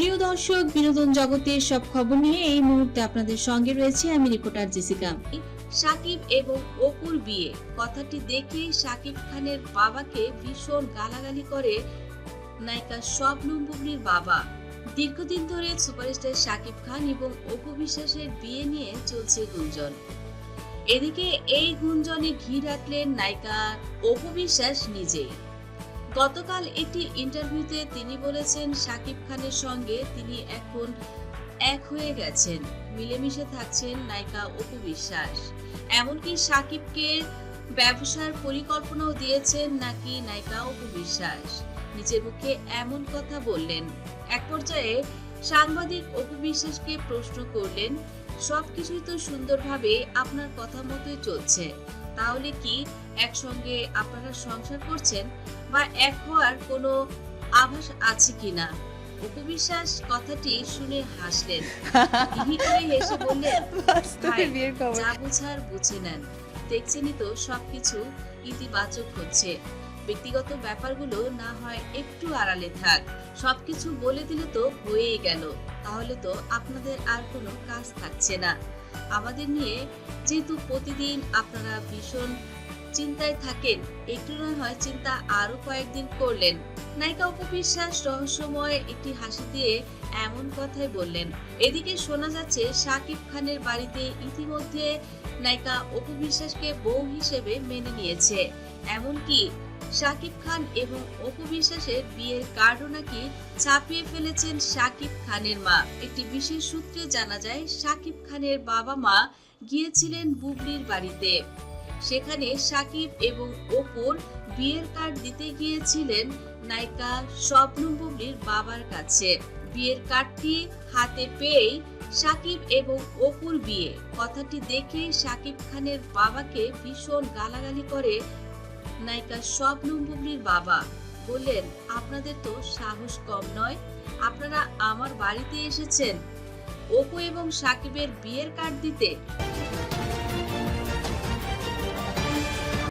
প্রিয় দর্শক, বিনোদন জগতের সব খবর নিয়ে এই মুহূর্তে আপনাদের সঙ্গে রয়েছে আমি রিপোর্টার জেসিকা। সাকিব এবং অপুর বিয়ে। কথাটি দেখে সাকিব খানের বাবাকে ভীষণ গালাগালি করে নায়িকা শবনম বুবলির বাবা। দীর্ঘদিন ধরে সুপারস্টার সাকিব খান এবং অপু বিশ্বাসের বিয়ে নিয়ে চলছে গুঞ্জন। এদিকে এই গুঞ্জনে ঘি রাখলেন নায়িকা অপু বিশ্বাস নিজেই। গতকাল একটি ইন্টারভিউতে তিনি বলেছেন সাকিব খানের সঙ্গে তিনি এখন এক হয়ে গেছেন। মিলেমিশে থাকছেন নায়িকা অপু বিশ্বাস। এমনকি সাকিবকে ব্যবসার পরিকল্পনাও দিয়েছেন নাকি নায়িকা অপু বিশ্বাস। নিজের মুখে এমন কথা বললেন। এক পর্যায়ে সাংবাদিক অপু বিশ্বাসকে প্রশ্ন করলেন, সবকিছুই তো সুন্দরভাবে আপনার কথা মতোই চলছে। তাহলে কি একসঙ্গে আপনারা সংসার করছেন বা এক হওয়ার কোনো আভাস আছে কিনা? উপবিশ্বাস কথাটি শুনে হাসলেন। করে হেসে বললেন যা বুঝার বুঝে নেন। দেখছেনই তো সবকিছু ইতিবাচক হচ্ছে। ব্যক্তিগত ব্যাপারগুলো না হয় একটু আড়ালে থাক। সবকিছু বলে দিলে তো হয়েই গেল। তাহলে তো আপনাদের আর কোনো কাজ থাকছে না। আমাদের নিয়ে যেহেতু প্রতিদিন আপনারা ভীষণ চিন্তায় থাকেন একটু না হয় চিন্তা আরও কয়েকদিন করলেন। নায়িকা উপবিশ্বাস রহস্যময় একটি হাসি দিয়ে এমন কথাই বললেন, এদিকে শোনা যাচ্ছে সাকিব খানের বাড়িতে ইতিমধ্যে নায়িকা অপু বিশ্বাসকে বউ হিসেবে মেনে নিয়েছে। এমনকি সাকিব খান এবং অপু বিশ্বাসের বিয়ের কার্ডও নাকি ছাপিয়ে ফেলেছেন সাকিব খানের মা। একটি বিশেষ সূত্রে জানা যায় সাকিব খানের বাবা মা গিয়েছিলেন বুবলির বাড়িতে। সেখানে সাকিব এবং অপুর বিয়ের কার্ড দিতে গিয়েছিলেন নায়িকা স্বপ্নম বুবলির বাবার কাছে। বিয়ের কার্ডটি হাতে পেয়েই সাকিব এবং অপুর বিয়ে। কথাটি দেখে সাকিব খানের বাবাকে ভীষণ গালাগালি করে নায়িকা স্বপ্নম বুবলির বাবা। বললেন, আপনাদের তো সাহস কম নয়। আপনারা আমার বাড়িতে এসেছেন। অপু এবং সাকিবের বিয়ের কার্ড দিতে